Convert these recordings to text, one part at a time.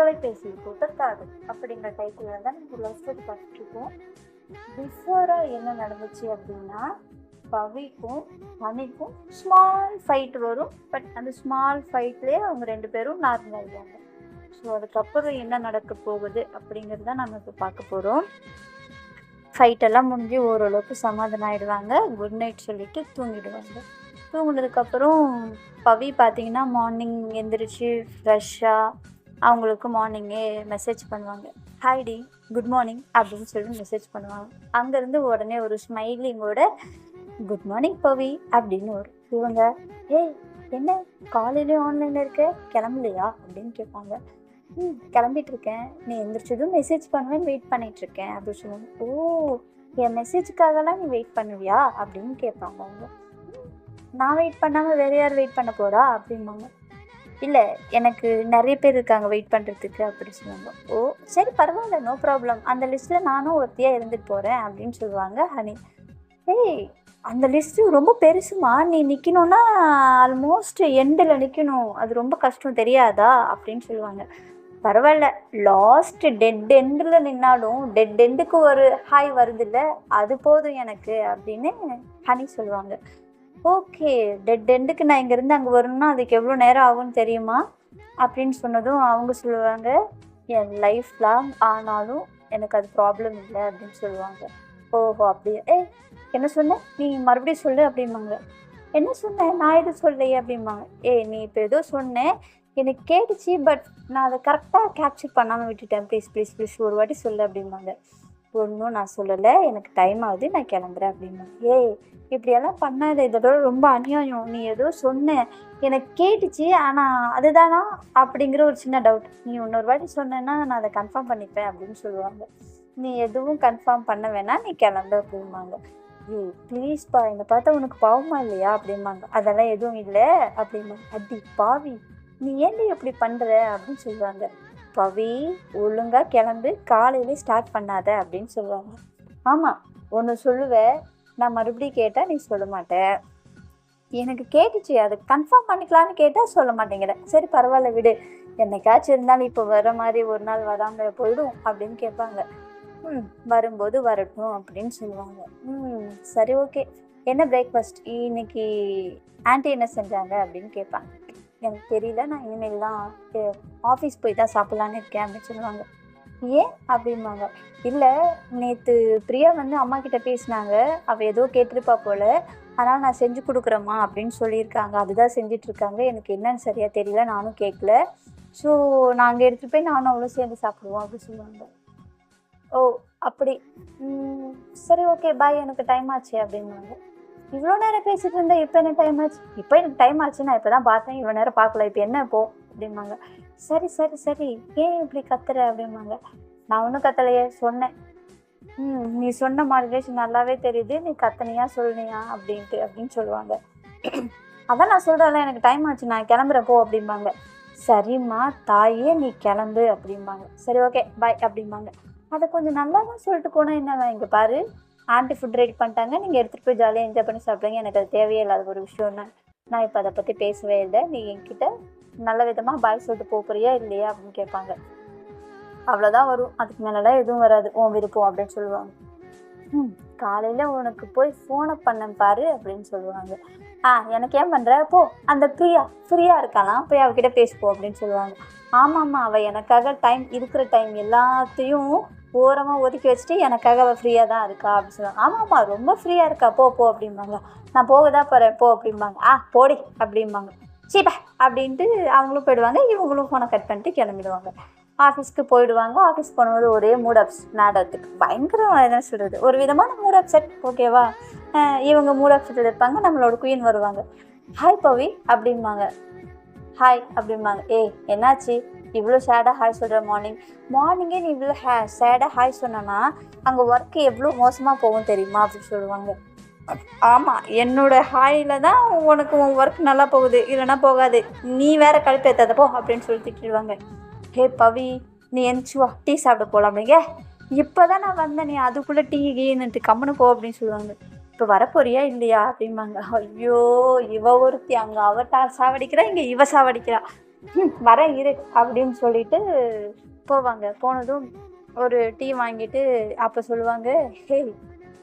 தொலைபேசி போட்ட அப்படிங்கிற டைட்டில் தான் நம்ம லவ் ஸ்டோரி பிஃபோராக என்ன நடந்துச்சு அப்படின்னா பவிக்கும் ஹனிக்கும் ஸ்மால் ஃபைட் வரும். பட் அந்த ஸ்மால் ஃபைட்லேயே அவங்க ரெண்டு பேரும் நார்மல் ஆயிடுவாங்க. ஸோ அதுக்கப்புறம் என்ன நடக்க போகுது அப்படிங்கிறது தான் நம்ம இப்போ பார்க்க போகிறோம் ஃபைட்டெல்லாம் முடிஞ்சு ஓரளவுக்கு சமாதானம் ஆகிடுவாங்க குட் நைட் சொல்லிவிட்டு தூங்கிடுவாங்க. தூங்கினதுக்கப்புறம் பவி பார்த்தீங்கன்னா மார்னிங் எந்திரிச்சு ஃப்ரெஷ்ஷாக அவங்களுக்கு மார்னிங்கே மெசேஜ் பண்ணுவாங்க. ஹாய்டி குட் மார்னிங் அப்படின்னு சொல்லி மெசேஜ் பண்ணுவாங்க. அங்கேருந்து உடனே ஒரு ஸ்மைலிங்கோட குட் மார்னிங் பவி அப்படின்னு வரும். இவங்க ஏய் என்ன? காலையிலேயும் ஆன்லைனில் இருக்க? கிளம்பலையா? அப்படின்னு கேட்பாங்க. ம் கிளம்பிட்டு இருக்கேன். நீ எந்திரிச்சதும் மெசேஜ் பண்ணுவேன் வெயிட் பண்ணிட்டு இருக்கேன் அப்படின்னு சொல்லுவாங்க. ஓ என் மெசேஜுக்காகலாம் நீ வெயிட் பண்ணுவியா? அப்படின்னு கேட்பாங்க அவங்க. நான் வெயிட் பண்ணாமல் வேற யார் வெயிட் பண்ண போறா? அப்படிம்பாங்க. இல்லை எனக்கு நிறைய பேர் இருக்காங்க வெயிட் பண்ணுறதுக்கு அப்படி சொல்லுவாங்க. ஓ சரி பரவாயில்ல நோ ப்ராப்ளம் அந்த லிஸ்ட்டில் நானும் ஒருத்தியாக இருந்துட்டு போகிறேன் அப்படின்னு சொல்லுவாங்க ஹனி ஏய் அந்த லிஸ்ட்டு ரொம்ப பெருசுமா? நீ நிற்கணும்னா ஆல்மோஸ்ட் எண்டில் நிற்கணும் அது ரொம்ப கஷ்டம் தெரியாதா? அப்படின்னு சொல்லுவாங்க. பரவாயில்ல லாஸ்ட் டெட் எண்டில் நின்னாலும் டெட் எண்டுக்கு ஒரு ஹாய் வருதில்ல அது போதும் எனக்கு அப்படின்னு ஹனி சொல்லுவாங்க. ஓகே டெட் எண்டுக்கு நான் இங்கேருந்து அங்கே வரணும்னா அதுக்கு எவ்வளோ நேரம் ஆகும்னு தெரியுமா? அப்படின்னு சொன்னதும் அவங்க சொல்லுவாங்க என் லைஃப் லாங் ஆனாலும் எனக்கு அது ப்ராப்ளம் இல்லை அப்படின்னு சொல்லுவாங்க. ஓஹோ அப்படியா? ஏ என்ன சொன்னேன் நீ மறுபடியும் சொல்லு அப்படிம்பாங்க. என்ன சொன்னேன் நான் எதுவும் சொல்லலையே அப்படிம்பாங்க. ஏய் நீ இப்போ ஏதோ சொன்னேன் எனக்கு கேட்டுச்சு பட் நான் அதை கரெக்டாக கேப்சர் பண்ணாமல் விட்டுட்டேன். ப்ளீஸ் ப்ளீஸ் ப்ளீஸ் ஒரு வாட்டி சொல்லு அப்படிம்பாங்க. ஒன்றும் நான் சொல்லலை. எனக்கு டைம் ஆகுது நான் கிளம்புறேன் அப்படின்னு ஏய் இப்படியெல்லாம் பண்ணாத. இதோட ரொம்ப அநியாயம். நீ ஏதோ சொன்ன. எனக்கு கேட்டுச்சு. ஆனால் அதுதானா? அப்படிங்கிற ஒரு சின்ன டவுட் நீ இன்னொரு வாட்டி சொன்னேன்னா நான் அதை கன்ஃபார்ம் பண்ணிப்பேன் அப்படின்னு சொல்லுவாங்க. நீ எதுவும் கன்ஃபார்ம் பண்ண வேணாம். நீ கிளம்பு அப்படிம்பாங்க. ஏய் ப்ளீஸ்ப்பா என்னை பார்த்தா உனக்கு பாவமா இல்லையா? அப்படிம்பாங்க. அதெல்லாம் எதுவும் இல்லை. அப்படிம்பாங்க. அடி பாவி. நீ ஏன்டி இப்படி பண்ணுற அப்படின்னு சொல்லுவாங்க. பவி ஒழுங்காக கிளம்பு காலையிலே ஸ்டார்ட் பண்ணாத அப்படின்னு சொல்லுவாங்க. ஆமாம் ஒன்று சொல்லுவேன் நான் மறுபடியும் கேட்டால் நீ சொல்ல மாட்டேன் எனக்கு கேட்டுச்சு அது கன்ஃபார்ம் பண்ணிக்கலான்னு கேட்டால் சொல்ல மாட்டேங்கிற. சரி பரவாயில்ல விடு. என்னைக்காச்சும் இருந்தாலும் இப்போ வர மாதிரி ஒரு நாள் வராமல் போயிடும் அப்படின்னு கேட்பாங்க. ம் வரும்போது வரட்டும் அப்படின்னு சொல்லுவாங்க. ம் சரி ஓகே. என்ன பிரேக்ஃபாஸ்ட் இன்னைக்கு ஆன்ட்டி என்ன செஞ்சாங்க? அப்படின்னு கேட்பாங்க. எனக்கு தெரியல நான் இனிமேல் தான் ஆஃபீஸ் போய் தான் சாப்பிட்லான்னு இருக்கேன் அப்படின்னு சொல்லுவாங்க. ஏன்? அப்படிம்பாங்க. இல்லை நேற்று பிரியா வந்து அம்மா கிட்ட பேசினாங்க. அவள் ஏதோ கேட்டிருப்பா போல. அதனால் நான் செஞ்சு கொடுக்குறேம்மா அப்படின்னு சொல்லியிருக்காங்க. அதுதான் செஞ்சிட்ருக்காங்க. எனக்கு என்னன்னு சரியாக தெரியல நானும் கேட்கல. ஸோ நாங்கள் எடுத்துகிட்டு போய் நானும் அவ்வளோ சேர்ந்து சாப்பிடுவோம் அப்படின்னு சொல்லுவாங்க. ஓ அப்படி. சரி ஓகே பாய் எனக்கு டைம் ஆச்சு அப்படின்னாங்க இவ்வளோ நேரம் பேசிட்டு இருந்தேன் இப்போ என்ன டைம் ஆச்சு? இப்போ எனக்கு டைம் ஆச்சு நான் இப்போ தான் பார்த்தேன். இவ்வளோ நேரம் பார்க்கல இப்போ என்ன போ? அப்படிம்பாங்க. சரி சரி சரி. ஏன் இப்படி கத்துற? அப்படிம்பாங்க. நான் ஒன்றும் கத்தலையே சொன்னேன். ம் நீ சொன்ன மாதிரி நல்லாவே தெரியுது. நீ கத்தனியா சொல்லினியா அப்படின்ட்டு அப்படின்னு சொல்லுவாங்க. அதான் நான் சொல்கிறேன்ல எனக்கு டைம் ஆச்சு. நான் கிளம்புறேன் போ அப்படிம்பாங்க. சரிம்மா தாயே நீ கிளம்பு அப்படிம்பாங்க. சரி ஓகே பாய் அப்படிம்பாங்க. அதை கொஞ்சம் நல்லா தான் சொல்லிட்டு போனால் என்னவா இங்கே பாரு. ஆன்டி ஃபுட் ரெடி பண்ணிட்டாங்க. நீங்கள் எடுத்துகிட்டு போய் ஜாலியாக என்ஜாய் பண்ணி சாப்பிடுங்க. எனக்கு அது தேவையே இல்லாத ஒரு விஷயம் தான் நான் இப்போ அதை பற்றி பேசவே இல்லை. நீ என்கிட்ட நல்ல விதமாக பாய் சொல்லிட்டு போக இல்லையா அப்படின்னு கேட்பாங்க. அவ்வளோதான் வரும். அதுக்கு மேலெல்லாம் எதுவும் வராது. உன் விருப்பம் அப்படின்னு சொல்லுவாங்க. ம் காலையில் உனக்கு போய் ஃபோனை பண்ணேன் பாரு அப்படின்னு சொல்லுவாங்க. ஆ எனக்கு ஏன் பண்ணுற போ அந்த பிரியா ஃப்ரீயாக இருக்கலாம் போய் அவகிட்ட பேசிப்போம் அப்படின்னு சொல்லுவாங்க. ஆமாம்மா அவள் எனக்காக டைம் இருக்கிற டைம் எல்லாத்தையும் ஓரமாக ஒதுக்கி வச்சுட்டு எனக்காக அவள் ஃப்ரீயாக தான் இருக்கா? அப்படின்னு சொல்லுவாங்க. ஆமாம்மா ரொம்ப ஃப்ரீயாக இருக்கா? போ போ அப்படிம்பாங்க. நான் போக தான் போகிறேன் போ அப்படிம்பாங்க. ஆ போடி அப்படிம்பாங்க. சீப்பா அப்படின்ட்டு அவங்களும் போயிடுவாங்க. இவங்களும் ஃபோனை கட் பண்ணிட்டு கிளம்பிடுவாங்க. ஆஃபீஸ்க்கு போயிடுவாங்க. ஆஃபீஸ் போனது ஒரே மூட் அப்ஸ் நாடகத்துக்கு பயங்கரம் என்ன சொல்கிறது ஒரு விதமான மூட் அப்செட் ஓகேவா இவங்க மூட் அப்செட்டில் இருப்பாங்க. நம்மளோட குயின் வருவாங்க. ஹாய் பவி அப்படிம்பாங்க. ஹாய் அப்படிம்பாங்க. ஏய் என்னாச்சு? இவ்வளோ சேடாக ஹாய் சொல்கிற மார்னிங் மார்னிங்கே நீ இவ்வளோ ஹே சேடாக ஹாய் சொன்னனா அங்கே ஒர்க்கு எவ்வளோ மோசமாக போகும் தெரியுமா அப்படின்னு சொல்லுவாங்க. ஆமாம் என்னோட ஹாயில் தான் உனக்கு உன் ஒர்க் நல்லா போகுது இல்லைன்னா போகாது. நீ வேறு கழுப்பேத்தாத போ அப்படின்னு சொல்லி திட்டிடுவாங்க. ஹே பவி நீ எந்திச்சுவா டீ சாப்பிட போகலாம் அப்படிங்க இப்போ தான் நான் வந்தேன் நீ அதுக்குள்ளே டீ கீன்னுட்டு கம்முன்னு போ அப்படின்னு சொல்லுவாங்க. இப்போ வரப்போறியா இல்லையா அப்படிம்பாங்க. ஐயோ இவ ஒருத்தி அங்கே அவ சாவடிக்கிறா இங்கே இவ சாவடிக்கிறா. வரேன் இரு அப்படின்னு சொல்லிட்டு போவாங்க. போனதும் ஒரு டீ வாங்கிட்டு அப்போ சொல்லுவாங்க ஹே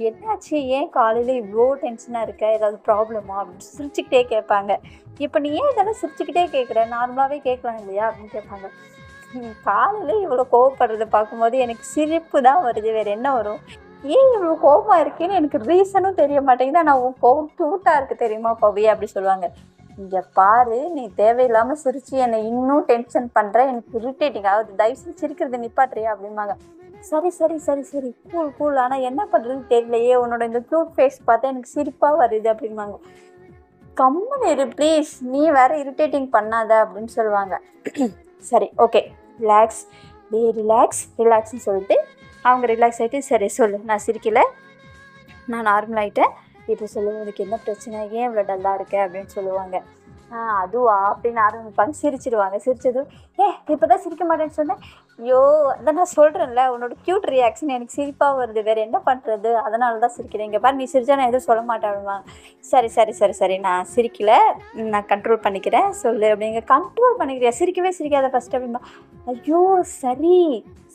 என்னாச்சு? ஏன் காலையில் இவ்வளோ டென்ஷனாக இருக்க? ஏதாவது ப்ராப்ளமா அப்படின்னு சிரிச்சுக்கிட்டே கேட்பாங்க. இப்போ நீ ஏன் இதெல்லாம் சிரிச்சுக்கிட்டே கேட்குற? நார்மலாகவே கேட்கலாம் இல்லையா? அப்படின்னு கேட்பாங்க. காலையில் இவ்வளோ கோவப்படுறத பார்க்கும்போது எனக்கு சிரிப்பு தான் வருது. வேறு என்ன வரும்? ஏன் இவ்வளோ கோவமாக இருக்கேன்னு எனக்கு ரீசனும் தெரிய மாட்டேங்குது. ஆனால் உன் கோவம் க்யூட்டாக இருக்குது தெரியுமா பவி? அப்படி சொல்லுவாங்க. இங்கே பாரு நீ தேவையில்லாமல் சிரிச்சு என்னை இன்னும் டென்ஷன் பண்ணுற எனக்கு இரிட்டேட்டிங் ஆகுது தயவுசெய்து சிரிக்கிறது நிப்பாட்டுறியா அப்படிம்பாங்க. சரி சரி சரி சரி. கூல் கூல் ஆனால் என்ன பண்ணுறது தெரியலையே. உன்னோட இந்த க்யூட் ஃபேஸ் பார்த்தா எனக்கு சிரிப்பாக வருது அப்படிம்பாங்க. கம்முன்னு இரு ப்ளீஸ் நீ வேற இரிட்டேட்டிங் பண்ணாத அப்படின்னு சொல்லுவாங்க. சரி ஓகே ரிலாக்ஸ் டே ரிலாக்ஸ் ரிலாக்ஸ்னு சொல்லிட்டு அவங்க ரிலாக்ஸ் ஆகிட்டு சரி சொல்லு. நான் சிரிக்கல. நான் நார்மல் ஆகிட்டேன் இப்போ சொல்லுவதுக்கு உனக்கு என்ன பிரச்சனை? ஏன் இவ்வளோ டல்லாக இருக்க? அப்படின்னு சொல்லுவாங்க. அதுவா? அப்படின்னு ஆரம்பிப்பாங்க சிரிச்சிடுவாங்க சிரிச்சதும் ஏ இப்போ தான் சிரிக்க மாட்டேன்னு சொன்னேன்? ஐயோ அதான் நான் சொல்கிறேன்ல உன்னோட க்யூட் ரியாக்ஷன் எனக்கு சிரிப்பாக வருது. வேறு என்ன பண்ணுறது அதனால தான் சிரிக்கிறேன். இங்கே பாரு நீ சிரிச்சா நான் எதுவும் சொல்ல மாட்டேன் சரி சரி சரி சரி நான் சிரிக்கலை. நான் கண்ட்ரோல் பண்ணிக்கிறேன். சொல்லு. அப்படிங்க கண்ட்ரோல் பண்ணிக்கிறியா? சிரிக்கவே சிரிக்காத ஃபஸ்ட் அப்படிம்பா. ஐயோ சரி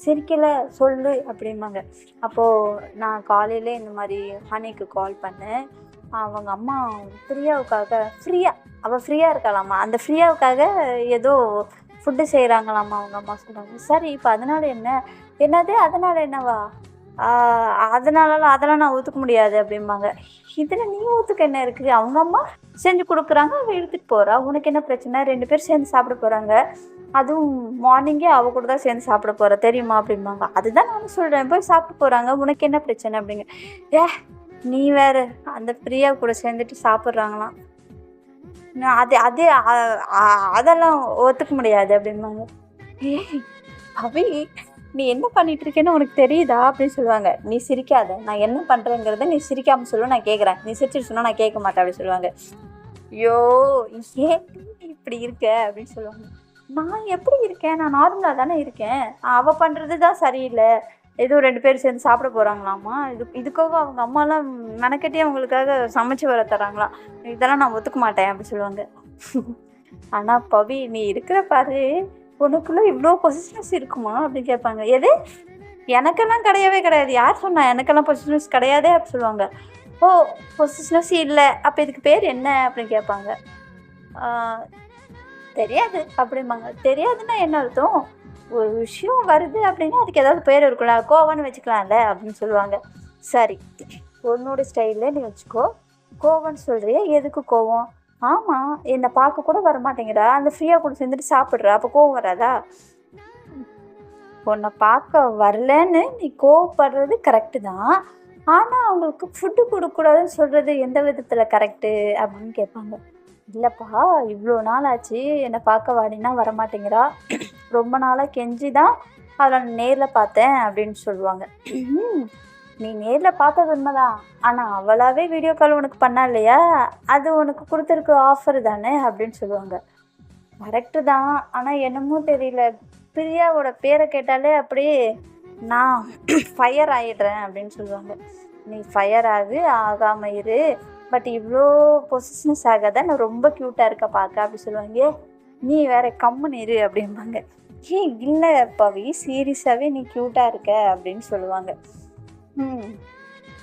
சிரிக்கல. சொல்லு. அப்படிம்பாங்க. அப்போது நான் காலையில் இந்த மாதிரி ஹனிக்கு கால் பண்ணேன். அவங்க அம்மா பிரியாவுக்காக ஃப்ரீயாக அவள் ஃப்ரீயாக இருக்காளாமா அந்த ஃப்ரீயாவுக்காக ஏதோ ஃபுட்டு செய்கிறாங்களாம்மா அவங்க அம்மா சொல்கிறாங்க சரி இப்போ அதனால் என்ன? என்னது? அதனால் என்னவா? அதனாலலாம் அதெல்லாம் நான் ஒத்துக்க முடியாது அப்படிம்பாங்க. இதில் நீ ஒத்துக்க என்ன இருக்குது அவங்க அம்மா செஞ்சு கொடுக்குறாங்க அவள் எடுத்துகிட்டு போகிறா உனக்கு என்ன பிரச்சனை? ரெண்டு பேரும் சேர்ந்து சாப்பிட போகிறாங்க அதுவும் மார்னிங்கே அவள் கூட தான் சேர்ந்து சாப்பிட போகிறா தெரியுமா அப்படிம்பாங்க. அதுதான் நான் சொல்கிறேன் போய் சாப்பிட்டு போகிறாங்க உனக்கு என்ன பிரச்சனை அப்படிங்க. ஏ நீ வேற அந்த பிரியா கூட சேர்ந்துட்டு சாப்பிட்றாங்களாம். நான் அது அது அதெல்லாம் ஒத்துக்க முடியாது அப்படிம்பாங்க. ஏய் நீ என்ன பண்ணிட்டு இருக்கேன்னு உனக்கு தெரியுதா அப்படின்னு சொல்லுவாங்க. நீ சிரிக்காத நான் என்ன பண்ணுறேங்கிறத நீ சிரிக்காமல் சொல்லு நான் கேட்குறேன் நீ சிரிச்சிட்டு சொன்னால் நான் கேட்க மாட்டேன் அப்படின்னு சொல்லுவாங்க. ஐயோ ஏன் இப்படி இருக்க அப்படின்னு சொல்லுவாங்க. நான் எப்படி இருக்கேன்? நான் நார்மலாக தானே இருக்கேன். அவள் பண்ணுறது தான் சரியில்லை. ஏதோ ரெண்டு பேரும் சேர்ந்து சாப்பிட போகிறாங்களாமா இது இதுக்காக அவங்க அம்மாலாம் மெனக்கட்டி அவங்களுக்காக சமைச்சு வர தராங்களாம் இதெல்லாம் நான் ஒத்துக்க மாட்டேன் அப்படி சொல்லுவாங்க. ஆனால் பவி நீ இருக்கிற பாரு உனக்குள்ளே இவ்வளோ பொசிஷன்ஸ் இருக்குமா? அப்படின்னு கேட்பாங்க. எது? எனக்கெல்லாம் கிடையவே கிடையாது. யார் சொன்னா எனக்கெல்லாம் பொசிஷன்ஸ் கிடையாதே அப்படி சொல்லுவாங்க. ஓ பொசிஷனஸ் இல்லை. அப்போ இதுக்கு பேர் என்ன? அப்படின்னு கேட்பாங்க. தெரியாது அப்படிம்பாங்க. தெரியாதுன்னா என்ன அர்த்தம்? ஒரு விஷயம் வருது அப்படின்னா அதுக்கு ஏதாவது பேர் இருக்கும்ல கோவம்னு வச்சுக்கலாம்ல அப்படின்னு சொல்லுவாங்க. சரி உன்னோட ஸ்டைலில் நீ வச்சுக்கோ. கோவம்னு சொல்கிறியா எதுக்கு கோவம்? ஆமாம் என்னை பார்க்க கூட வர மாட்டேங்கிறா அந்த ஃப்ரீயாக கூட சேர்ந்துட்டு சாப்பிட்றா அப்போ கோவம் வராதா? உன்னை பார்க்க வரலன்னு நீ கோவப்படுறது கரெக்டு தான். ஆனால் அவங்களுக்கு ஃபுட்டு கொடுக்கக்கூடாதுன்னு சொல்கிறது எந்த விதத்தில் கரெக்டு அப்படின்னு கேட்பாங்க. இல்லைப்பா இவ்வளோ நாள் ஆச்சு என்னை பார்க்க வாடினா வரமாட்டேங்கிறா? ரொம்ப நாளாக கெஞ்சி தான் அவளை நேரில் பார்த்தேன் அப்படின்னு சொல்லுவாங்க. "ம், நீ நேரில் பார்த்தது உண்மைதான் ஆனால் அவளாவே வீடியோ கால் உனக்கு பண்ணா இல்லையா? அது உனக்கு கொடுத்துருக்க ஆஃபர் தானே? அப்படின்னு சொல்லுவாங்க. கரெக்டு தான் ஆனால் என்னமோ தெரியல. பிரியாவோட பேரை கேட்டாலே அப்படியே நான் ஃபயர் ஆயிடுறேன் அப்படின்னு சொல்லுவாங்க. நீ ஃபயர் ஆகு ஆகாம இரு. பட் இவ்வளோ பொசிஷனஸ் ஆகாத நான் ரொம்ப க்யூட்டாக இருக்க பார்க்க அப்படி சொல்லுவாங்க. "ஏ, நீ வேற கம்முன்னு இரு அப்படிம்பாங்க. ஏன் இல்லை பவி சீரியஸாகவே நீ க்யூட்டாக இருக்க அப்படின்னு சொல்லுவாங்க. ம்.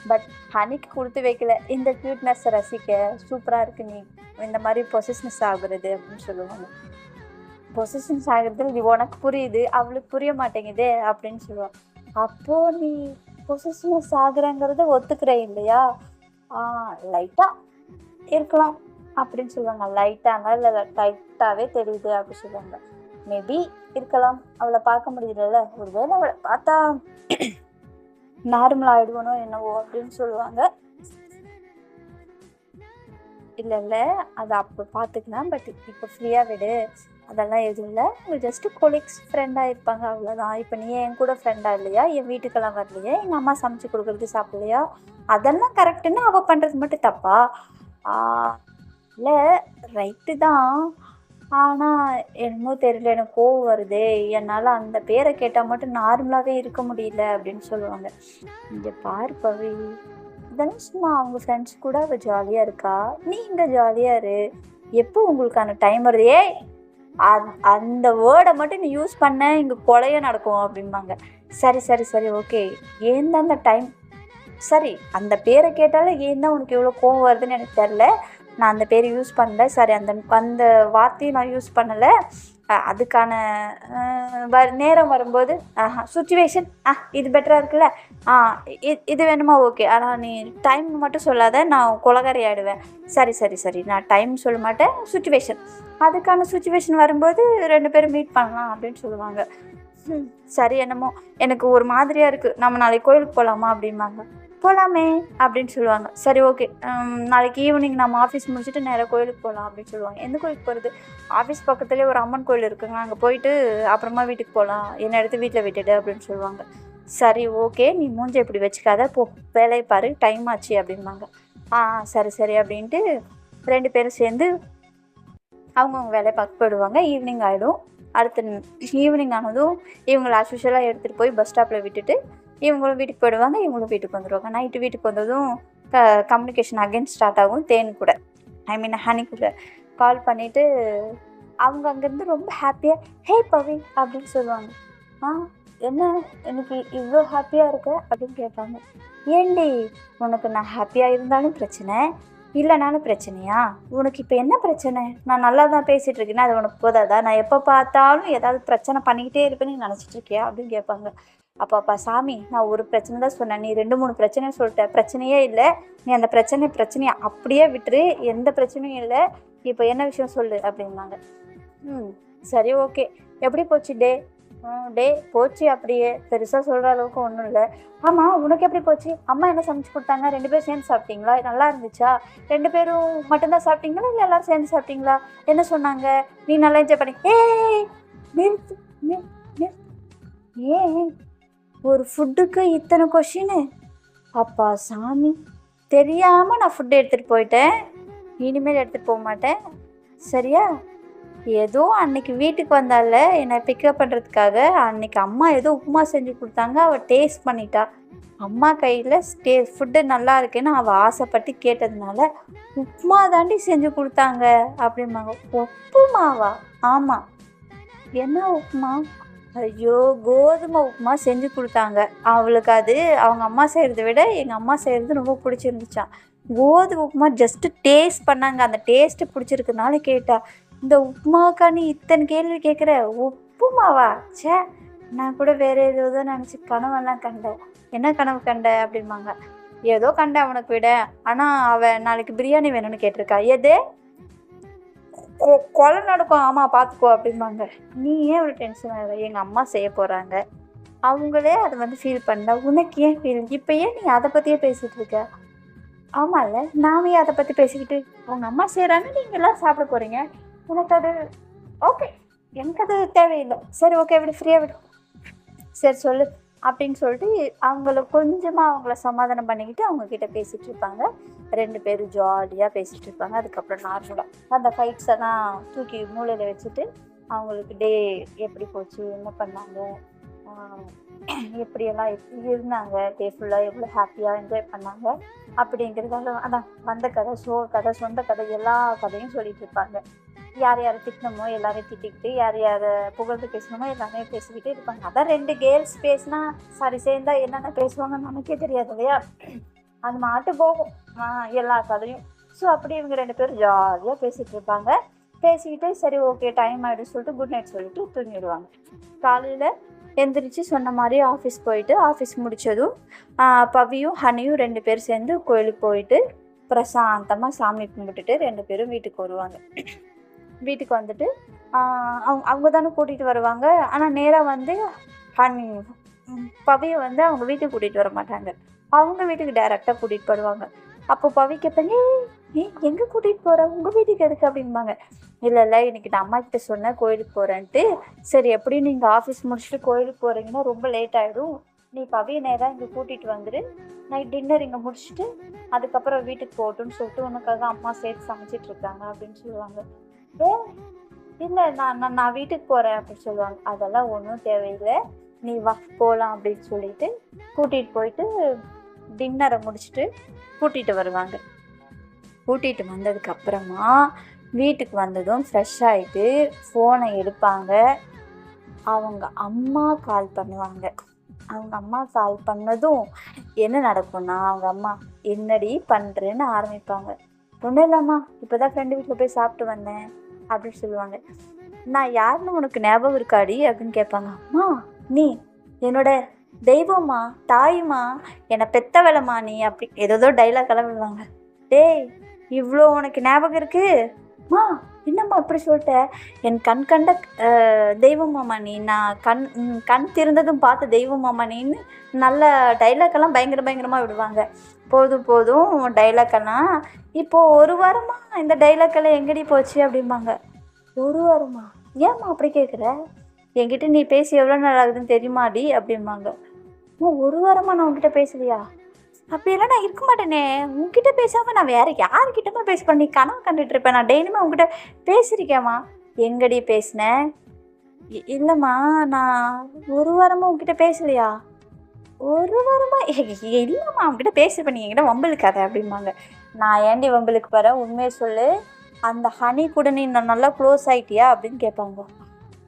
பட் ஹனிக்கு கொடுத்து வைக்கல. இந்த க்யூட்னஸை ரசிக்க சூப்பராக இருக்கு நீ. இந்த மாதிரி பொசிஷனஸ் ஆகுறது அப்படின்னு சொல்லுவாங்க. பொசிஷன்ஸ் ஆகுறது இது உனக்கு புரியுது அவளுக்கு புரிய மாட்டேங்குதே அப்படின்னு சொல்லுவாள் அப்போ நீ பொசிஷனஸ் ஆகுறங்கிறத ஒத்துக்கிற இல்லையா? ஆ லைட்டாக இருக்கலாம் அப்படின்னு சொல்லுவாங்க. லைட்டாக இல்லை லைட்டாகவே தெரியுது அப்படி சொல்லுவாங்க. மேபி இருக்கலாம். அவளை பார்க்க முடியலல்ல ஒருவேளை அவளை பார்த்தா நார்மல் ஆயிடுவனோ என்னவோ அப்படின்னு சொல்லுவாங்க. இல்லை இல்லை. அதை அப்போ பார்த்துக்கலாம். பட் இப்போ ஃப்ரீயாக விடு. அதெல்லாம் எதுவும் இல்லை. ஜஸ்ட்டு கொலீக்ஸ் ஃப்ரெண்டாக இருப்பாங்க. அவ்வளோதான் இப்போ நீ என் கூட ஃப்ரெண்டாக இல்லையா? என் வீட்டுக்கெல்லாம் வரலையா? எங்கள் அம்மா சமைச்சு கொடுக்குறது சாப்பிடலையா? அதெல்லாம் கரெக்டுன்னு அவள் பண்ணுறது மட்டும் தப்பா? இல்லை ரைட்டு தான். ஆனால் என்னமோ தெரியல எனக்கு கோவம் வருதே. என்னால் அந்த பேரை கேட்டால் மட்டும் நார்மலாகவே இருக்க முடியல அப்படின்னு சொல்லுவாங்க. இங்கே பாரு பவி இதெல்லாம் சும்மா அவங்க ஃப்ரெண்ட்ஸ் கூட அவள் ஜாலியாக இருக்கா? நீ இங்கே ஜாலியாக இரு. எப்போ உங்களுக்கான டைம் வருது? ஏய் அந் அந்த வேர்டை மட்டும் நீ யூஸ் பண்ண இங்கே கொலையே நடக்கும் அப்படிம்பாங்க. சரி சரி சரி ஓகே ஏன் தான் அந்த டைம் சரி அந்த பேரை கேட்டாலே ஏன் தான் உனக்கு இவ்வளோ கோவம் வருதுன்னு எனக்கு தெரில நான் அந்த பேர் யூஸ் பண்ணல. சரி அந்த அந்த வார்த்தையும் நான் யூஸ் பண்ணலை. அதுக்கான வ- நேரம் வரும்போது சுச்சுவேஷன் ஆ இது பெட்டராக இருக்குல்ல? ஆ இ- இது வேணுமா? ஓகே ஆனால் நீ டைம் மட்டும் சொல்லாத நான் குலகரை ஆயிடுவேன். சரி சரி சரி. நான் டைம் சொல்ல மாட்டேன். சுச்சுவேஷன் அதுக்கான சுச்சுவேஷன் வரும்போது ரெண்டு பேரும் மீட் பண்ணலாம் அப்படின்னு சொல்லுவாங்க. ம், சரி என்னமோ. எனக்கு ஒரு மாதிரியாக இருக்குது நம்ம நாளைக்கு கோயிலுக்கு போகலாமா அப்படிம்பாங்க. போகலாமே அப்படின்னு சொல்லுவாங்க. சரி ஓகே நாளைக்கு ஈவினிங் நம்ம ஆஃபீஸ் முடிச்சுட்டு நேராக கோயிலுக்கு போகலாம் அப்படின்னு சொல்லுவாங்க. எந்த கோயிலுக்கு போகிறது ஆஃபீஸ் பக்கத்துலேயே ஒரு அம்மன் கோயில் இருக்குங்க. அங்கே போயிட்டு அப்புறமா வீட்டுக்கு போகலாம் என்னை எடுத்து வீட்டில் விட்டுடு அப்படின்னு சொல்லுவாங்க. சரி ஓகே நீ மூஞ்ச இப்படி வச்சுக்காத. போ வேலையை பாரு. டைம் ஆச்சு அப்படிம்பாங்க. ஆ சரி சரி அப்படின்ட்டு ரெண்டு பேரும் சேர்ந்து அவங்கவுங்க வேலையை பார்க்க போயிடுவாங்க. ஈவினிங் ஆகிடும் அடுத்த ஈவினிங் ஆனதும் இவங்களை அஸ்யூஷலாக எடுத்துகிட்டு போய் பஸ் ஸ்டாப்பில் விட்டுட்டு இவங்களும் வீட்டுக்கு போயிடுவாங்க இவங்களும் வீட்டுக்கு வந்துடுவாங்க நைட்டு வீட்டுக்கு வந்ததும் க கம்யூனிகேஷன் அகைன் ஸ்டார்ட் ஆகும் தேன் கூட. ஐ மீன் ஹனி கூட. கால் பண்ணிவிட்டு அவங்க அங்கேருந்து ரொம்ப ஹாப்பியாக ஹே பவி அப்படின்னு சொல்லுவாங்க. ஆ என்ன எனக்கு இவ்வளோ ஹாப்பியாக இருக்க? அப்படின்னு கேட்பாங்க. ஏண்டி உனக்கு நான் ஹாப்பியாக இருந்தாலும் பிரச்சனை இல்லைனாலும் பிரச்சனையா? உனக்கு இப்போ என்ன பிரச்சனை? நான் நல்லா தான் பேசிகிட்டு இருக்கேன்னா அது உனக்கு போதாதா? நான் எப்போ பார்த்தாலும் ஏதாவது பிரச்சனை பண்ணிக்கிட்டே இருப்பேன்னு நீ நினச்சிட்டு இருக்கியா? அப்படின்னு கேட்பாங்க. அப்போ அப்பா சாமி நான் ஒரு பிரச்சனை தான் சொன்னேன். நீ ரெண்டு மூணு பிரச்சனையும் சொல்லிட்ட. பிரச்சனையே இல்லை. நீ அந்த பிரச்சனை பிரச்சனையை அப்படியே விட்டுரு. எந்த பிரச்சனையும் இல்லை. இப்போ என்ன விஷயம் சொல்லு அப்படின்னாங்க. ம் சரி ஓகே. எப்படி போச்சு டே? டே போச்சு அப்படியே. பெருசாக சொல்கிற அளவுக்கு ஒன்றும் இல்லை. ஆமாம் உனக்கு எப்படி போச்சு? அம்மா என்ன சமைச்சு கொடுத்தாங்க? ரெண்டு பேரும் சேர்ந்து சாப்பிட்டீங்களா? நல்லா இருந்துச்சா? ரெண்டு பேரும் மட்டும்தான் சாப்பிட்டீங்களா? இல்லை எல்லோரும் சேர்ந்து சாப்பிட்டீங்களா? என்ன சொன்னாங்க? நீ நல்லா என்ஜாய் பண்ணி ஏய் நிறுத்து ஏன் ஒரு ஃபுட்டுக்கு இத்தனை கொஷின்னு அப்பா சாமி. தெரியாமல் நான் ஃபுட்டு எடுத்துகிட்டு போயிட்டேன். இனிமேல் எடுத்துகிட்டு போக மாட்டேன். சரியா? ஏதோ அன்னைக்கு வீட்டுக்கு வந்தால என்னை பிக்கப் பண்ணுறதுக்காக அன்னைக்கு அம்மா ஏதோ உப்புமா செஞ்சு கொடுத்தாங்க. அவள் டேஸ்ட் பண்ணிட்டா. அம்மா கையில் டே ஃபுட்டு நல்லா இருக்குன்னு அவள் ஆசைப்பட்டு கேட்டதுனால உப்புமா தாண்டி செஞ்சு கொடுத்தாங்க அப்படிம்பாங்க. உப்புமாவா? ஆமாம் என்ன உப்புமா? ஐயோ கோதுமை உப்புமா செஞ்சு கொடுத்தாங்க. அவளுக்கு அது அவங்க அம்மா செய்கிறத விட எங்கள் அம்மா செய்கிறது ரொம்ப பிடிச்சிருந்துச்சான் கோதுமை உப்புமா ஜஸ்ட்டு டேஸ்ட் பண்ணாங்க. அந்த டேஸ்ட்டு பிடிச்சிருக்கனால கேட்டா இந்த உப்புமாக்கா நீ இத்தனை கேள்வி கேட்குற உப்புமாவா? ச்சே நான் கூட வேறு ஏதோ நினச்சி கனவெல்லாம் கண்டேன். என்ன கனவு கண்ட அப்படிம்பாங்க. ஏதோ கண்டேன் அவனுக்கு விட. ஆனால் அவன் நாளைக்கு பிரியாணி வேணும்னு கேட்டிருக்கா. எது? கொ- கொலை நடக்கும் ஆமாம் பார்த்துக்கோ அப்படிம்பாங்க. நீ ஏன் ஒரு டென்ஷன் ஆகிற? எங்கள் அம்மா செய்ய போகிறாங்க அவங்களே அதை வந்து ஃபீல் பண்ணல. உனக்கு ஏன் ஃபீல் இப்போ ஏன் நீ அதை பற்றியே பேசிகிட்டு இருக்க? ஆமாம்ல நாமே அதை பற்றி பேசிக்கிட்டு உங்கள் அம்மா செய்கிறாங்க நீங்கள் எல்லாம் சாப்பிட போகிறீங்க உனக்கு அது ஓகே எனக்கு அது தேவையில்லை. சரி ஓகே விடு ஃப்ரீயாக விடு. சரி சொல்லு அப்படின்னு சொல்லிட்டு அவங்கள கொஞ்சமாக அவங்கள சமாதானம் பண்ணிக்கிட்டு அவங்கக்கிட்ட பேசிகிட்டு இருப்பாங்க. ரெண்டு பேரும் ஜாலியாக பேசிகிட்டு இருப்பாங்க அதுக்கப்புறம் நார்மலாக அந்த ஃபைட்ஸ் எல்லாம் தூக்கி மூளையில் வச்சுட்டு அவங்களுக்கு டே எப்படி போச்சு என்ன பண்ணாங்க எப்படியெல்லாம் எப்படி இருந்தாங்க டே ஃபுல்லாக எவ்வளோ ஹாப்பியாக என்ஜாய் பண்ணாங்க அப்படிங்கிறதால அதான் வந்த கதை சோ கதை சொந்த கதை எல்லா கதையும் சொல்லிட்டு இருப்பாங்க. யார் யாரை திட்டணுமோ எல்லாரையும் திட்டிக்கிட்டு யார் யாரை புகழ்ந்து பேசணுமோ எல்லாமே பேசிக்கிட்டே இருப்பாங்க. அதான் ரெண்டு கேர்ள்ஸ் பேசினா சாரி சேர்ந்தா என்னென்ன பேசுவாங்கன்னு நமக்கே தெரியாது இல்லையா? அது மாட்டு போகும். எல்லா கதையும். ஸோ அப்படி இவங்க ரெண்டு பேரும் ஜாலியாக பேசிகிட்டு இருப்பாங்க. பேசிக்கிட்டு சரி ஓகே டைம் ஆகிடும் சொல்லிட்டு குட் நைட் சொல்லிட்டு தூங்கிடுவாங்க. காலையில் எந்திரிச்சு சொன்ன மாதிரி ஆஃபீஸ் போயிட்டு ஆஃபீஸ் முடித்ததும் பவியும் ஹனியும் ரெண்டு பேரும் சேர்ந்து கோயிலுக்கு போயிட்டு பிரசாந்தமாக சாமி கும்பிட்டுட்டு ரெண்டு பேரும் வீட்டுக்கு வருவாங்க. வீட்டுக்கு வந்துட்டு அவங்க அவங்க தானே கூட்டிகிட்டு வருவாங்க. ஆனால் நேராக வந்து ஹனி பவியை வந்து அவங்க வீட்டுக்கு கூட்டிகிட்டு வர மாட்டாங்க. அவங்க வீட்டுக்கு டைரெக்டாக கூட்டிகிட்டு போடுவாங்க அப்போ பவி கேட்பாங்க நீ எங்கே கூட்டிகிட்டு போகிற உங்கள் வீட்டுக்கு எதுக்கு? அப்படிம்பாங்க. இல்லை இல்லை இன்றைக்கி நான் அம்மா கிட்ட சொன்னேன் கோயிலுக்கு போகிறேன்ட்டு சரி எப்படியும் நீங்கள் ஆஃபீஸ் முடிச்சுட்டு கோயிலுக்கு போகிறீங்கன்னா ரொம்ப லேட் ஆகிடும் நீ பவிய நேராக இங்கே கூட்டிகிட்டு வந்துடு நைட் டின்னர் இங்கே முடிச்சுட்டு அதுக்கப்புறம் வீட்டுக்கு போகட்டும்னு சொல்லிட்டு உனக்காக அம்மா சேர்த்து சமைச்சிட்டு இருக்காங்க அப்படின்னு சொல்லுவாங்க. ஏ இல்லை நான் நான் நான் வீட்டுக்கு போகிறேன் அப்படின்னு சொல்லுவாங்க. அதெல்லாம் ஒன்றும் தேவையில்லை. நீ வா போகலாம் அப்படின்னு சொல்லிட்டு கூட்டிகிட்டு போயிட்டு டின்னரை முடிச்சுட்டு கூட்டிகிட்டு வருவாங்க. கூட்டிகிட்டு வந்ததுக்கு அப்புறமா வீட்டுக்கு வந்ததும் ஃப்ரெஷ் ஆகிட்டு ஃபோனை எடுப்பாங்க. அவங்க அம்மா கால் பண்ணுவாங்க. அவங்க அம்மா கால் பண்ணதும் என்ன நடக்கும்னா அவங்க அம்மா என்னடி பண்ணுறேன்னு ஆரம்பிப்பாங்க. ஒன்றும் இல்லைம்மா இப்போ தான் ஃப்ரெண்டு வீட்டில் போய் சாப்பிட்டு வந்தேன் அப்படின்னு சொல்லுவாங்க. நான் யாருன்னு உனக்கு ஞாபகம் இருக்காடி அப்படின்னு கேட்பாங்க. அம்மா நீ என்னோட தெய்வம்மா தாயுமா என்னை பெத்தவளமா நீ அப்படி ஏதோ டைலாக் எல்லாம் விடுவாங்க டேய் இவ்வளோ உனக்கு ஞாபகம் இருக்கு? மா என்னம்மா அப்படி சொல்லிட்ட? என் கண் கண்ட தெய்வமாமா நீ. நான் கண் கண் திறந்ததும் பார்த்த தெய்வமாமா நீன்னு நல்ல டைலாக்கெல்லாம் பயங்கர பயங்கரமாக விடுவாங்க. போதும் போதும் டைலாக்கெல்லாம் இப்போது ஒரு வாரமாக இந்த டைலாக்கெல்லாம் எங்கடி போச்சு அப்படிம்பாங்க. ஒரு வாரமா? ஏம்மா அப்படி கேட்குற என்கிட்ட நீ பேசி எவ்வளோ நாள் ஆகுதுன்னு தெரியுமாடி அப்படிம்பாங்க. அம்மா, ஒரு வாரமாக நான் உங்ககிட்ட பேசலையா? அப்படியெல்லாம் நான் இருக்க மாட்டேனே. உன்கிட்ட பேசாமல் நான் வேற யார்கிட்டமா பேசுவேன் நீ கனவு கண்டுட்டு இருப்பேன் நான் டெய்லியுமே உங்ககிட்ட பேசியிருக்கேம்மா. எங்கடி பேசினேன் இ- இல்லைம்மா நான் ஒரு வாரமாக உங்ககிட்ட பேசலையா? ஒரு வாரமாக இல்லைம்மா அவங்ககிட்ட பேசிருப்பேன் நீ என்கிட்ட வம்பலுக்காத அப்படிம்பாங்க. நான் ஏண்டி வம்பலுக்கு வரேன் உண்மையை சொல்லு. அந்த ஹனி கூட நீ ந- நல்லா க்ளோஸ் ஆகிட்டியா அப்படின்னு கேட்பாங்க.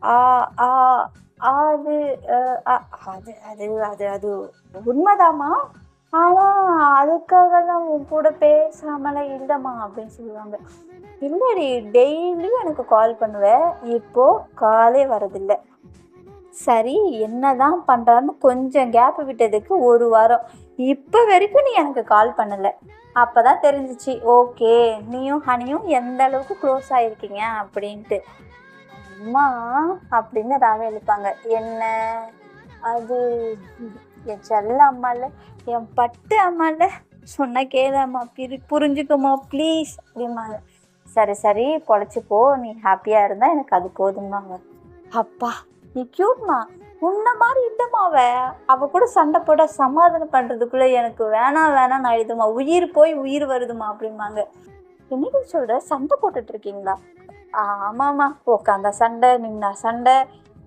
அது ஆ அ- அது அது அது அது உண்மைதாம்மா ஆனால் அதுக்காகலாம் உன் கூட பேசாமலாம் இல்லைம்மா அப்படின்னு சொல்லுவாங்க. இல்லடி டெய்லியும் எனக்கு கால் பண்ணுவேன் இப்போது காலே வரதில்லை. சரி என்ன தான் பண்ணுறான்னு கொஞ்சம் கேப் விட்டதுக்கு ஒரு வாரம். இப்போ வரைக்கும் நீ எனக்கு கால் பண்ணலை. அப்போ தான் தெரிஞ்சிச்சு. ஓகே நீயும் ஹனியும் எந்த அளவுக்கு க்ளோஸ் ஆகிருக்கீங்க அப்படின்ட்டு. அம்மா அப்படின்னு ராவே எழுப்பாங்க. என்ன? அது என் செல்ல அம்மால என் பட்டு அம்மா இல்லை சொன்னால் கேளம்மா பிரி புரிஞ்சுக்கம்மா ப்ளீஸ் அப்படிம்பாங்க. சரி சரி பொழைச்சிப்போ நீ ஹாப்பியாக இருந்தால் எனக்கு அது போதும்பாங்க. அப்பா நீ க்யூட்மா உன்ன மாதிரி இல்லைம்மா அவ. அவ கூட சண்டை போட சமாதானம் பண்ணுறதுக்குள்ளே எனக்கு வேணாம் வேணாம் ஆயிடுதுமா உயிர் போய் உயிர் வருதுமா அப்படிம்பாங்க. என்னைக்கு சொல்கிற சண்டை போட்டுட்டு இருக்கீங்களா? ஆமாம்மா உட்காந்தா சண்டை நின்னா சண்டை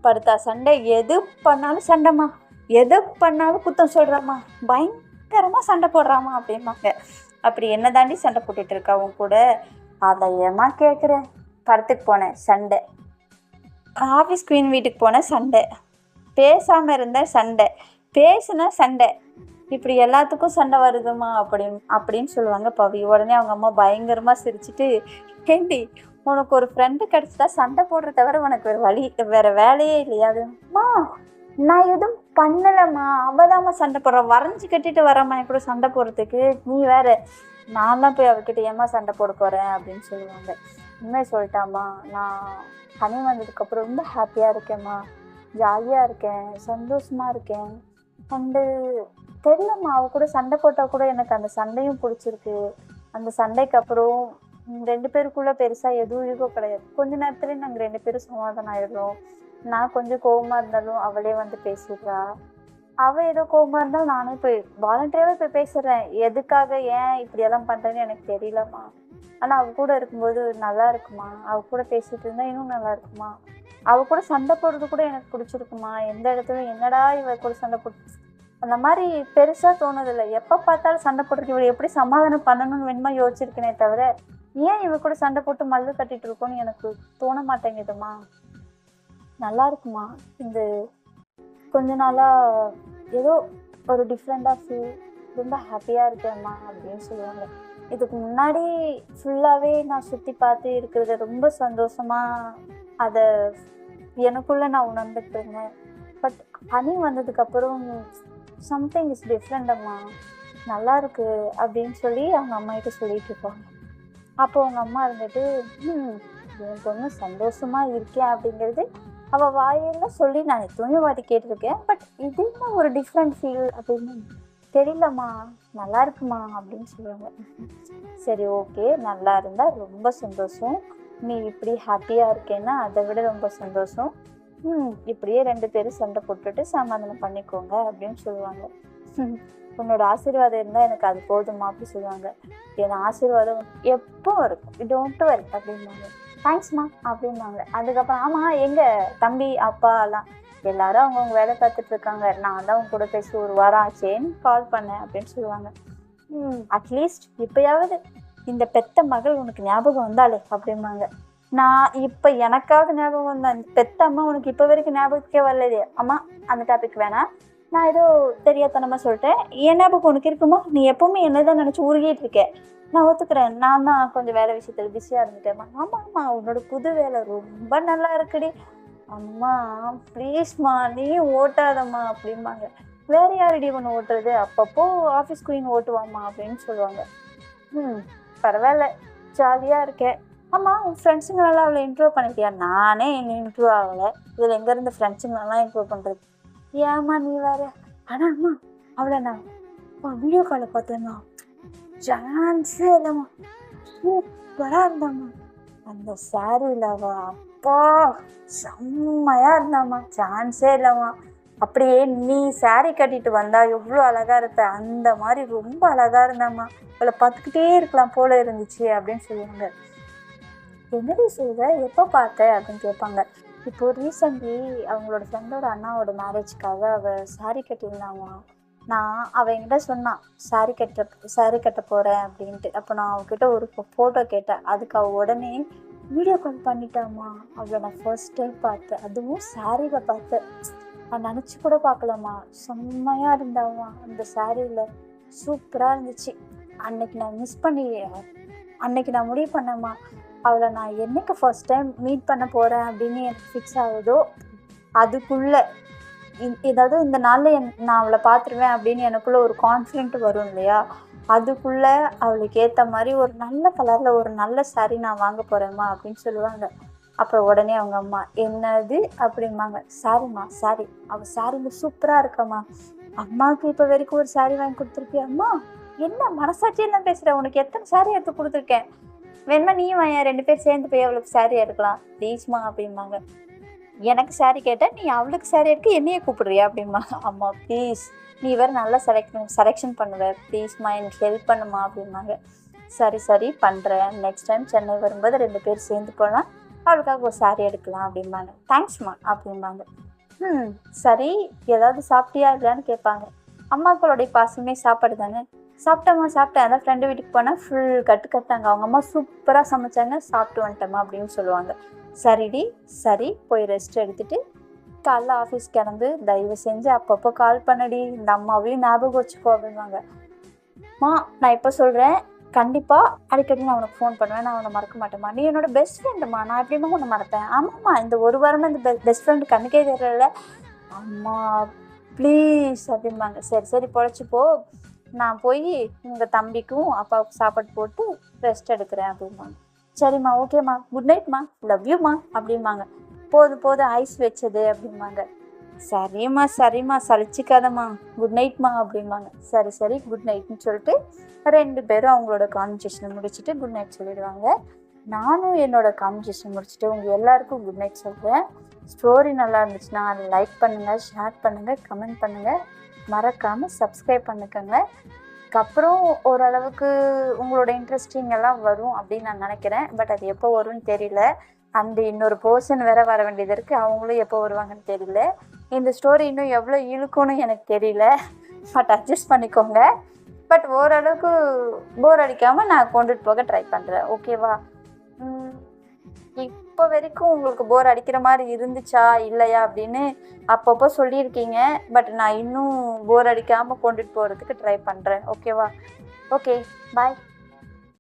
படுத்தா சண்டை எது பண்ணாலும் சண்டைம்மா. எது பண்ணாலும் குத்தம் சொல்கிறாம்மா பயங்கரமாக சண்டை போடுறாம்மா அப்படிம்பாங்க. அப்படி என்ன தாண்டி சண்டை போட்டுட்டு இருக்கா உன் கூட? அதை ஏமா கேட்குறேன் படத்துக்கு போனேன் சண்டை. ஆஃபீஸ் குவீன் வீட்டுக்கு போனேன் சண்டை. பேசாமல் இருந்தேன் சண்டை. பேசுனா சண்டை. இப்படி எல்லாத்துக்கும் சண்டை வருதுமா அப்படின்னு அப்படின்னு சொல்லுவாங்க பவி. உடனே அவங்க அம்மா பயங்கரமாக சிரிச்சிட்டு ஏண்டி உனக்கு ஒரு ஃப்ரெண்டு கிடச்சிட்டா சண்டை போடுற தவிர உனக்கு வேறு வழி வேறு வேலையே இல்லையாதுமா நான் எதுவும் பண்ணலம்மா. அவதாம்மா சண்டை போடுறேன் வரைஞ்சி கட்டிட்டு வரம்மா என் கூட சண்டை போடுறதுக்கு. நீ வேற நான் தான் போய் அவகிட்ட ஏமா சண்டை போட போகிறேன் அப்படின்னு சொல்லுவாங்க. உண்மையை சொல்லிட்டாம்மா. நான் ஹனி வந்ததுக்கப்புறம் ரொம்ப ஹாப்பியாக இருக்கேம்மா. ஜாலியாக இருக்கேன். சந்தோஷமாக இருக்கேன். அண்டு தெரியலம்மா. அவ கூட சண்டை போட்டால் கூட எனக்கு அந்த சண்டையும் பிடிச்சிருக்கு. அந்த சண்டைக்கு அப்புறம் ரெண்டு பேருக்குள்ளே பெருசாக எதுவும் ஈகோ கிடையாது. கொஞ்ச நேரத்துலேயே நாங்கள் ரெண்டு பேரும் சமாதானம் ஆயிடுறோம். நான் கொஞ்சம் கோபமாக இருந்தாலும் அவளே வந்து பேசிடுறா. அவள் ஏதோ கோபமாக இருந்தாலும் நானே போய் வாலண்டியராகவே போய் பேசுகிறேன் எதுக்காக ஏன் இப்படியெல்லாம் பண்ணுறேன்னு எனக்கு தெரியலம்மா. ஆனால் அவ கூட இருக்கும்போது நல்லா இருக்குமா? அவ கூட பேசிட்டு இருந்தா இன்னும் நல்லா இருக்குமா? அவ கூட சண்டை போடுறது கூட எனக்கு பிடிச்சிருக்குமா? எந்த இடத்துல என்னடா இவ கூட சண்டை போட்டு அந்த மாதிரி பெருசாக தோணுதில்லை எப்போ பார்த்தாலும் சண்டை போட்டுருக்கு இவள் எப்படி சமாதானம் பண்ணணும்னு வேணுமா யோசிச்சிருக்கேனே தவிர ஏன் இவ கூட சண்டை போட்டு மல்லு கட்டிட்டு இருக்கோன்னு எனக்கு தோண மாட்டேங்குதுமா நல்லா இருக்குமா? இந்த கொஞ்ச நாளாக ஏதோ ஒரு டிஃப்ரெண்ட்டாக ஃபீல் ரொம்ப ஹாப்பியாக இருக்கேம்மா அப்படின்னு சொல்லுவாங்க. இதுக்கு முன்னாடி ஃபுல்லாகவே நான் சுற்றி பார்த்து இருக்கிறத ரொம்ப சந்தோஷமாக அதை எனக்குள்ளே நான் உணர்ந்துட்டு இருந்தேன். பட் பனி வந்ததுக்கப்புறம் சம்திங் இஸ் டிஃப்ரெண்ட் அம்மா. நல்லா இருக்கு அப்படின்னு சொல்லி அவங்க அம்மா கிட்ட சொல்லிட்டு இருப்பாங்க அப்போ அவங்க அம்மா இருந்துட்டு என் பொண்ணு சந்தோஷமா இருக்கேன் அப்படிங்கிறது அவள் வாயெல்லாம் சொல்லி நான் எத்தனையோ வாட்டி கேட்டிருக்கேன். பட் இது என்ன ஒரு டிஃப்ரெண்ட் ஃபீல் அப்படின்னு தெரியலம்மா. நல்லா இருக்குமா அப்படின்னு சொல்லுவாங்க. சரி ஓகே நல்லா இருந்தால் ரொம்ப சந்தோஷம். நீ இப்படி ஹாப்பியாக இருக்கேன்னா அதை விட ரொம்ப சந்தோஷம். இப்படியே ரெண்டு பேரும் சண்டை போட்டுட்டு சமாதானம் பண்ணிக்கோங்க அப்படின்னு சொல்லுவாங்க. உன்னோட ஆசீர்வாதம் இருந்தால் எனக்கு அது போதுமா அப்படி சொல்லுவாங்க. என் ஆசீர்வாதம் எப்போ இருக்கும். டோன்ட் வரி அப்படிம்பாங்க. தேங்க்ஸ்மா அப்படிம்பாங்க. அதுக்கப்புறம் ஆமாம் எங்கள் தம்பி அப்பா எல்லாம் எல்லாரும் அவங்கவுங்க வேலை பார்த்துட்டு இருக்காங்க. நான் தான் உங்க கூட பேசி ஒரு வாரம் ஆச்சேன்னு கால் பண்ணேன் அப்படின்னு சொல்லுவாங்க. ம் அட்லீஸ்ட் இப்போயாவது இந்த பெத்த மகள் உனக்கு ஞாபகம் வந்தாலே அப்படிம்பாங்க. நான் இப்போ எனக்காவது ஞாபகம் வந்தேன் இந்த பெத்த அம்மா உனக்கு இப்போ வரைக்கும் ஞாபகத்துக்கே வரலையே அம்மா அந்த டாபிக் வேணாம். நான் ஏதோ தெரியாதனமாக சொல்லிட்டேன். என் ஞாபகம் உனக்கு இருக்குமா நீ எப்பவுமே என்ன தான் நினச்சி உருகிட்டு இருக்கேன் நான் ஒத்துக்கிறேன். நான் தான் கொஞ்சம் வேலை விஷயத்தில் பிஸியாக இருந்துட்டேம்மா ஆமாம் ஆமாம் உன்னோட புது வேலை ரொம்ப நல்லா இருக்குடி. அம்மா ப்ளீஸ்மா நீ ஓட்டாதம்மா. அப்படிம்பாங்க. வேற யாரடி ஒன்று ஓட்டுறது? அப்பப்போ ஆஃபீஸ் குயின் ஓட்டுவாம்மா. அப்படின்னு சொல்லுவாங்க. ம் பரவாயில்ல. ஜாலியாக இருக்கேன் ஆமாம் உன் ஃப்ரெண்ட்ஸுங்களெல்லாம் அவளை இன்ட்ரூவ் பண்ணிட்டியா? நானே இன்னும் இன்ட்ரூவ் ஆகலை. இதில் எங்கேருந்து ஃப்ரெண்ட்ஸுங்களெல்லாம் இன்ட்ரூவ் பண்ணுறது ஏம்மா நீ வேற? ஆனா அம்மா அவளை நான் வீடியோ காலில் பார்த்தேம்மா சான்ஸே இல்லைம்மா. சூப்பராக இருந்தாம்மா. அந்த சாரியில் அவ அப்பா செம்மையாக இருந்தாம்மா. சான்ஸே இல்லைம்மா. அப்படியே நீ சாரி கட்டிட்டு வந்தா எவ்வளோ அழகா இருப்ப. அந்த மாதிரி ரொம்ப அழகா இருந்தாம்மா. அவளை பார்த்துக்கிட்டே இருக்கலாம் போல இருந்துச்சு அப்படின்னு சொல்லுவாங்க. என்னடி செய்வ எப்போ பார்த்த? அப்படின்னு கேட்பாங்க. இப்போ ரீசெண்ட்லி அவங்களோட ஃப்ரெண்டோட அண்ணாவோட மேரேஜ்க்காக அவள் saree கட்டியிருந்தாங்களாம் நான் அவ என்கிட்ட சொன்னான் saree கட்ட saree கட்ட போகிறேன் அப்படின்ட்டு. அப்போ நான் அவகிட்ட ஒரு ஃபோட்டோ கேட்டேன். அதுக்கு அவள் உடனே வீடியோ கால் பண்ணிட்டாமா அவளை நான் ஃபர்ஸ்ட் டைம் பார்த்தேன். அதுவும் சாரியில் பார்த்தேன். நான் நினச்சி கூட பார்க்கலாமா செம்மையாக இருந்தாம்மா அந்த சாரியில் சூப்பராக இருந்துச்சு. அன்னைக்கு நான் மிஸ் பண்ணி அன்னைக்கு நான் முடிவு பண்ணேம்மா. அவளை நான் என்னைக்கு ஃபர்ஸ்ட் டைம் மீட் பண்ண போகிறேன் அப்படின்னு எனக்கு ஃபிக்ஸ் ஆகுதோ அதுக்குள்ளே ஏதாவது இந்த நாளில் என் நான் அவளை பார்த்துருவேன் அப்படின்னு எனக்குள்ளே ஒரு கான்ஃபிடென்ட் வரும் இல்லையா? அதுக்குள்ளே அவளுக்கு ஏற்ற மாதிரி ஒரு நல்ல கலரில் ஒரு நல்ல saree நான் வாங்க போகிறேம்மா அப்படின்னு சொல்லுவாங்க. அப்போ உடனே அவங்க அம்மா என்னது? அப்படிம்பாங்க. சாரிம்மா சாரி அவள் சாரிங்க சூப்பராக இருக்கம்மா. அம்மாவுக்கு இப்போ வரைக்கும் ஒரு சாரி வாங்கி கொடுத்துருக்கியா அம்மா? என்ன மனசாட்சியெல்லாம் பேசுகிற உனக்கு எத்தனை சாரி எடுத்து கொடுத்துருக்கேன்? வேணுமா நீயும் வாயேன் ரெண்டு பேர் சேர்ந்து போய் அவளுக்கு சாரி எடுக்கலாம். ப்ளீஸ்மா அப்படிம்பாங்க. எனக்கு சாரி கேட்டால் நீ அவளுக்கு சாரி எடுக்க என்னையே கூப்பிடுறியா? அப்படிம்பாங்க அம்மா ப்ளீஸ் நீ வேறு நல்லா செலக்ட் செலெக்ஷன் பண்ணுவ. ப்ளீஸ்மா எனக்கு ஹெல்ப் பண்ணுமா? அப்படிம்பாங்க. சரி சரி பண்ணுறேன் நெக்ஸ்ட் டைம் சென்னை வரும்போது ரெண்டு பேர் சேர்ந்து போகலாம் அவளுக்காக ஒரு சாரி எடுக்கலாம். அப்படிம்பாங்க. தேங்க்ஸ்மா அப்படிம்பாங்க. ம் சரி. ஏதாவது சாப்பிட்டியா இல்லையான்னு கேட்பாங்க. அம்மாக்களுடைய பாசமே சாப்பாடு தானே சாப்பிட்டம்மா சாப்பிட்டேன். அதான் ஃப்ரெண்டு வீட்டுக்கு போனால் ஃபுல் கட்டு கட்டாங்க அவங்க அம்மா சூப்பராக சமைச்சாங்க. சாப்பிட்டு வந்துட்டேம்மா அப்படின்னு சொல்லுவாங்க. சரிடி சரி போய் ரெஸ்ட் எடுத்துட்டு காலைல ஆஃபீஸ் கிளம்பு. தயவு செஞ்சு அப்பப்போ கால் பண்ணடி. இந்த அம்மாவையும் ஞாபகம் வச்சுக்கோ அப்படின்வாங்க மா நான் இப்போ சொல்கிறேன் கண்டிப்பாக அடிக்கடி நான் உனக்கு ஃபோன் பண்ணுவேன். நான் உன்னை மறக்க மாட்டேம்மா. நீ என்னோட பெஸ்ட் ஃப்ரெண்டுமா நான் எப்படிமா உன்னை மறப்பேன்? ஆமாம்மா. இந்த ஒரு வாரமாக இந்த பெஸ்ட் ஃப்ரெண்டு கண்ணுக்கே தெரியல. அம்மா ப்ளீஸ் அப்படிம்பாங்க. சரி சரி பொழைச்சிப்போ நான் போய் உங்கள் தம்பிக்கும் அப்பாவுக்கும் சாப்பாடு போட்டு ரெஸ்ட் எடுக்கிறேன் அப்படிம்பாங்க. சரிம்மா ஓகேம்மா. குட் நைட்மா லவ் யூம்மா அப்படிம்பாங்க. போது போதும் ஐஸ் வச்சது அப்படிம்பாங்க. சரிம்மா சரிம்மா. சலிச்சிக்காதம்மா. குட் நைட்மா அப்படிம்பாங்க. சரி சரி குட் நைட்னு சொல்லிட்டு ரெண்டு பேரும் அவங்களோட கான்வர்சேஷனை முடிச்சுட்டு குட் நைட் சொல்லிடுவாங்க. நானும் என்னோட கான்வர்சேஷன் முடிச்சுட்டு உங்கள் எல்லாருக்கும் குட் நைட் சொல்கிறேன் ஸ்டோரி நல்லா இருந்துச்சுன்னா லைக் பண்ணுங்கள் ஷேர் பண்ணுங்கள் கமெண்ட் பண்ணுங்கள் மறக்காமல் சப்ஸ்கிரைப் பண்ணிக்கோங்க. அதுக்கப்புறம் ஓரளவுக்கு உங்களோட இன்ட்ரெஸ்டிங் எல்லாம் வரும் அப்படின்னு நான் நினைக்கிறேன். பட் அது எப்போ வரும்னு தெரியல. அந்த இன்னொரு பர்சன் வேற வர வேண்டியது இருக்குது அவங்களும் எப்போ வருவாங்கன்னு தெரியல. இந்த ஸ்டோரி இன்னும் எவ்வளோ இழுக்கும்னு எனக்கு தெரியல. பட் அட்ஜஸ்ட் பண்ணிக்கோங்க. பட் ஓரளவுக்கு போர் அடிக்காமல் நான் கொண்டுட்டு போக ட்ரை பண்ணுறேன் ஓகேவா இப்போ வரைக்கும் உங்களுக்கு போர் அடிக்கிற மாதிரி இருந்துச்சா இல்லையா அப்படின்னு அப்பப்போ சொல்லியிருக்கீங்க. பட் நான் இன்னும் போர் அடிக்காமல் கொண்டுட்டு போகிறதுக்கு ட்ரை பண்ணுறேன் ஓகேவா ஓகே பாய்